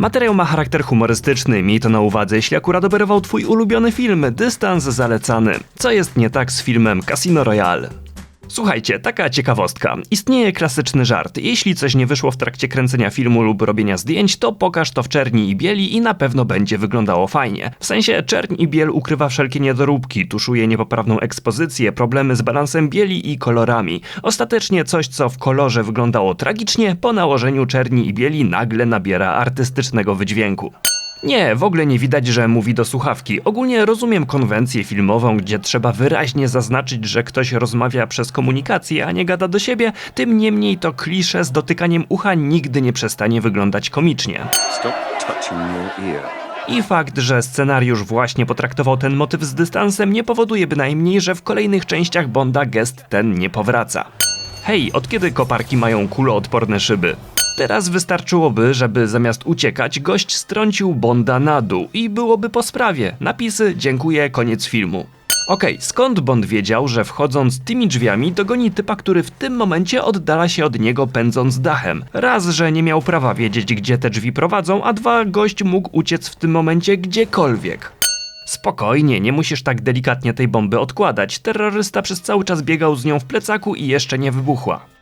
Materiał ma charakter humorystyczny, miej to na uwadze, jeśli akurat operował twój ulubiony film, dystans zalecany. Co jest nie tak z filmem Casino Royale? Słuchajcie, taka ciekawostka. Istnieje klasyczny żart. Jeśli coś nie wyszło w trakcie kręcenia filmu lub robienia zdjęć, to pokaż to w czerni i bieli i na pewno będzie wyglądało fajnie. W sensie czerń i biel ukrywa wszelkie niedoróbki, tuszuje niepoprawną ekspozycję, problemy z balansem bieli i kolorami. Ostatecznie coś, co w kolorze wyglądało tragicznie, po nałożeniu czerni i bieli nagle nabiera artystycznego wydźwięku. Nie, w ogóle nie widać, że mówi do słuchawki. Ogólnie rozumiem konwencję filmową, gdzie trzeba wyraźnie zaznaczyć, że ktoś rozmawia przez komunikację, a nie gada do siebie. Tym niemniej to klisze z dotykaniem ucha nigdy nie przestanie wyglądać komicznie. Stop touching your ear. I fakt, że scenariusz właśnie potraktował ten motyw z dystansem nie powoduje bynajmniej, że w kolejnych częściach Bonda gest ten nie powraca. Hej, od kiedy koparki mają kuloodporne szyby? Teraz wystarczyłoby, żeby zamiast uciekać, gość strącił Bonda na dół i byłoby po sprawie. Napisy, dziękuję, koniec filmu. Okej, skąd Bond wiedział, że wchodząc tymi drzwiami dogoni typa, który w tym momencie oddala się od niego pędząc dachem? Raz, że nie miał prawa wiedzieć, gdzie te drzwi prowadzą, a dwa, gość mógł uciec w tym momencie gdziekolwiek. Spokojnie, nie musisz tak delikatnie tej bomby odkładać. Terrorysta przez cały czas biegał z nią w plecaku i jeszcze nie wybuchła.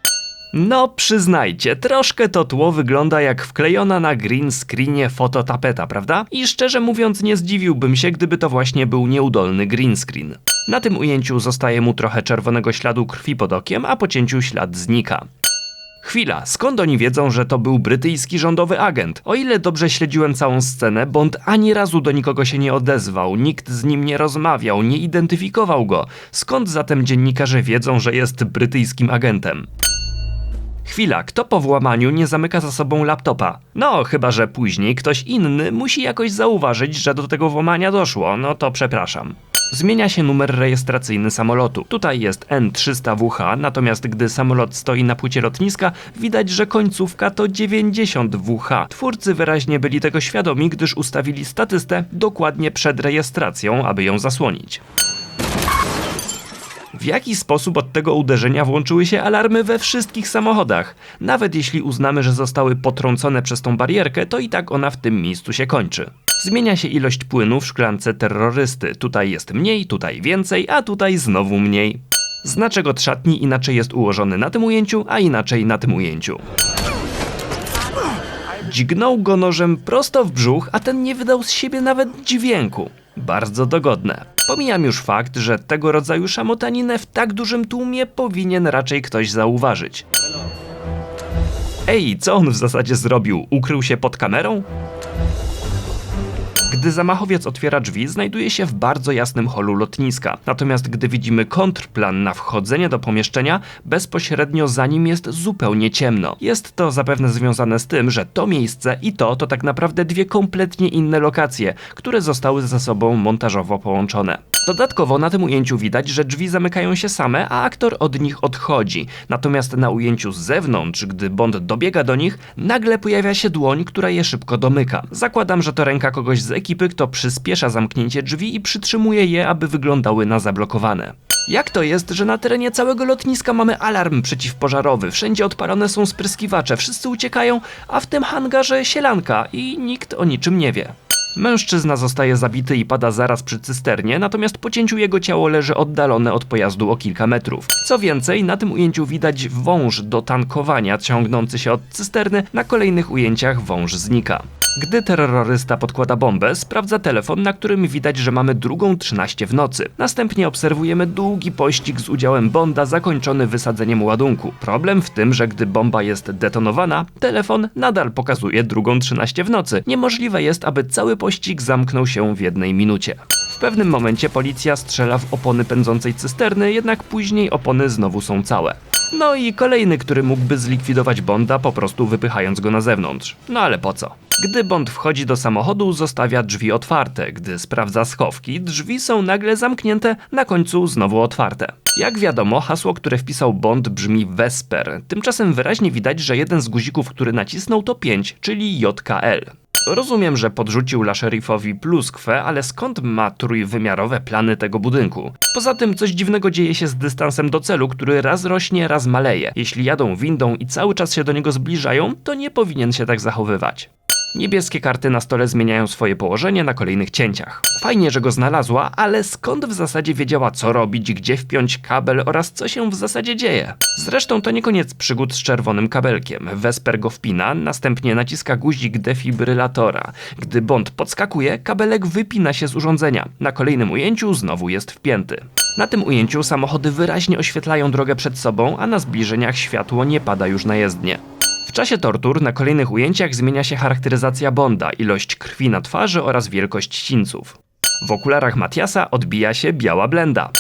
No, przyznajcie, troszkę to tło wygląda jak wklejona na green screenie fototapeta, prawda? I szczerze mówiąc, nie zdziwiłbym się, gdyby to właśnie był nieudolny green screen. Na tym ujęciu zostaje mu trochę czerwonego śladu krwi pod okiem, a po cięciu ślad znika. Chwila, skąd oni wiedzą, że to był brytyjski rządowy agent? O ile dobrze śledziłem całą scenę, Bond ani razu do nikogo się nie odezwał, nikt z nim nie rozmawiał, nie identyfikował go. Skąd zatem dziennikarze wiedzą, że jest brytyjskim agentem? Chwila, kto po włamaniu nie zamyka za sobą laptopa? No, chyba że później ktoś inny musi jakoś zauważyć, że do tego włamania doszło, no to przepraszam. Zmienia się numer rejestracyjny samolotu. Tutaj jest N300WH, natomiast gdy samolot stoi na płycie lotniska, widać, że końcówka to 90WH. Twórcy wyraźnie byli tego świadomi, gdyż ustawili statystę dokładnie przed rejestracją, aby ją zasłonić. W jaki sposób od tego uderzenia włączyły się alarmy we wszystkich samochodach? Nawet jeśli uznamy, że zostały potrącone przez tą barierkę, to i tak ona w tym miejscu się kończy. Zmienia się ilość płynu w szklance terrorysty. Tutaj jest mniej, tutaj więcej, a tutaj znowu mniej. Znaczek od szatni inaczej jest ułożony na tym ujęciu, a inaczej na tym ujęciu. Dźgnął go nożem prosto w brzuch, a ten nie wydał z siebie nawet dźwięku. Bardzo dogodne. Pomijam już fakt, że tego rodzaju szamotaninę w tak dużym tłumie powinien raczej ktoś zauważyć. Ej, co on w zasadzie zrobił? Ukrył się pod kamerą? Gdy zamachowiec otwiera drzwi, znajduje się w bardzo jasnym holu lotniska. Natomiast gdy widzimy kontrplan na wchodzenie do pomieszczenia, bezpośrednio za nim jest zupełnie ciemno. Jest to zapewne związane z tym, że to miejsce i to to tak naprawdę dwie kompletnie inne lokacje, które zostały ze sobą montażowo połączone. Dodatkowo na tym ujęciu widać, że drzwi zamykają się same, a aktor od nich odchodzi. Natomiast na ujęciu z zewnątrz, gdy Bond dobiega do nich, nagle pojawia się dłoń, która je szybko domyka. Zakładam, że to ręka kogoś z ekipy, kto przyspiesza zamknięcie drzwi i przytrzymuje je, aby wyglądały na zablokowane. Jak to jest, że na terenie całego lotniska mamy alarm przeciwpożarowy, wszędzie odpalone są spryskiwacze, wszyscy uciekają, a w tym hangarze sielanka i nikt o niczym nie wie. Mężczyzna zostaje zabity i pada zaraz przy cysternie, natomiast po cięciu jego ciało leży oddalone od pojazdu o kilka metrów. Co więcej, na tym ujęciu widać wąż do tankowania ciągnący się od cysterny, na kolejnych ujęciach wąż znika. Gdy terrorysta podkłada bombę, sprawdza telefon, na którym widać, że mamy drugą 13 w nocy. Następnie obserwujemy długi pościg z udziałem Bonda zakończony wysadzeniem ładunku. Problem w tym, że gdy bomba jest detonowana, telefon nadal pokazuje drugą 13 w nocy. Niemożliwe jest, aby cały pościg zamknął się w jednej minucie. W pewnym momencie policja strzela w opony pędzącej cysterny, jednak później opony znowu są całe. No i kolejny, który mógłby zlikwidować Bonda po prostu wypychając go na zewnątrz. No ale po co? Gdy Bond wchodzi do samochodu, zostawia drzwi otwarte. Gdy sprawdza schowki, drzwi są nagle zamknięte, na końcu znowu otwarte. Jak wiadomo, hasło, które wpisał Bond brzmi Vesper. Tymczasem wyraźnie widać, że jeden z guzików, który nacisnął to 5, czyli JKL. Rozumiem, że podrzucił la szeryfowi pluskwę, ale skąd ma trójwymiarowe plany tego budynku? Poza tym coś dziwnego dzieje się z dystansem do celu, który raz rośnie, raz maleje. Jeśli jadą windą i cały czas się do niego zbliżają, to nie powinien się tak zachowywać. Niebieskie karty na stole zmieniają swoje położenie na kolejnych cięciach. Fajnie, że go znalazła, ale skąd w zasadzie wiedziała co robić, gdzie wpiąć kabel oraz co się w zasadzie dzieje? Zresztą to nie koniec przygód z czerwonym kabelkiem. Wesper go wpina, następnie naciska guzik defibrylatora. Gdy Bond podskakuje, kabelek wypina się z urządzenia. Na kolejnym ujęciu znowu jest wpięty. Na tym ujęciu samochody wyraźnie oświetlają drogę przed sobą, a na zbliżeniach światło nie pada już na jezdnię. Czasie tortur na kolejnych ujęciach zmienia się charakteryzacja Bonda, ilość krwi na twarzy oraz wielkość sińców. W okularach Matiasa odbija się biała blenda.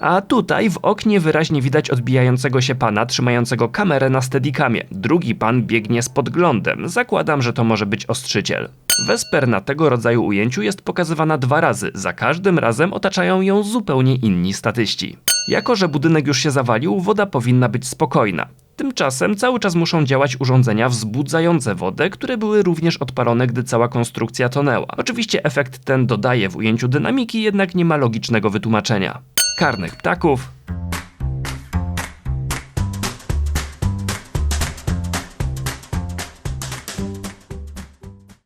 A tutaj w oknie wyraźnie widać odbijającego się pana trzymającego kamerę na steadicamie. Drugi pan biegnie z podglądem. Zakładam, że to może być ostrzyciel. Wesper na tego rodzaju ujęciu jest pokazywana dwa razy. Za każdym razem otaczają ją zupełnie inni statyści. Jako, że budynek już się zawalił, woda powinna być spokojna. Tymczasem cały czas muszą działać urządzenia wzbudzające wodę, które były również odpalone, gdy cała konstrukcja tonęła. Oczywiście efekt ten dodaje w ujęciu dynamiki, jednak nie ma logicznego wytłumaczenia. Karnych ptaków